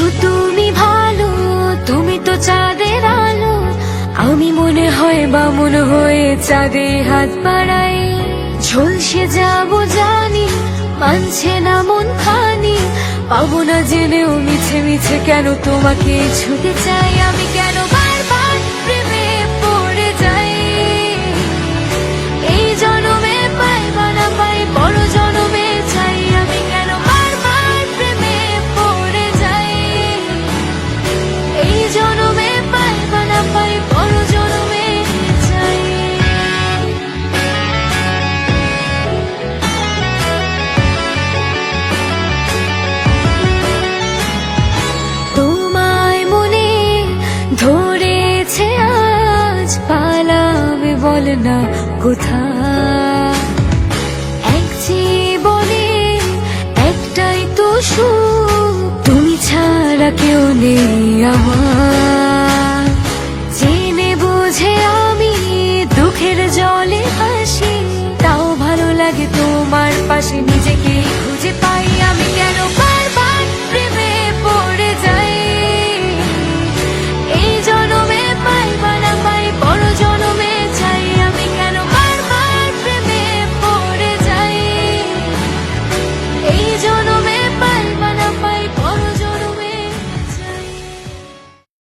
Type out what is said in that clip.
শুধু তুমি ভালো, তুমি তো চাঁদের আলো। আমি মনে হয় বা মনে হয়ে চাঁদে হাত বাড়াই। ঝলসে যাব জানি, মানছে না মন খানি। পাবো না জেনেও মিছে মিছে কেন তোমাকে ছুটে চাই আমি কেন? বল না কোথা এক জীবনে একটাই তো সুখ, তুমি ছাড়া কেউ নেই আমার। জেনে বুঝে আমি দুঃখের জলে হাসি, তাও ভালো লাগে তোমার পাশে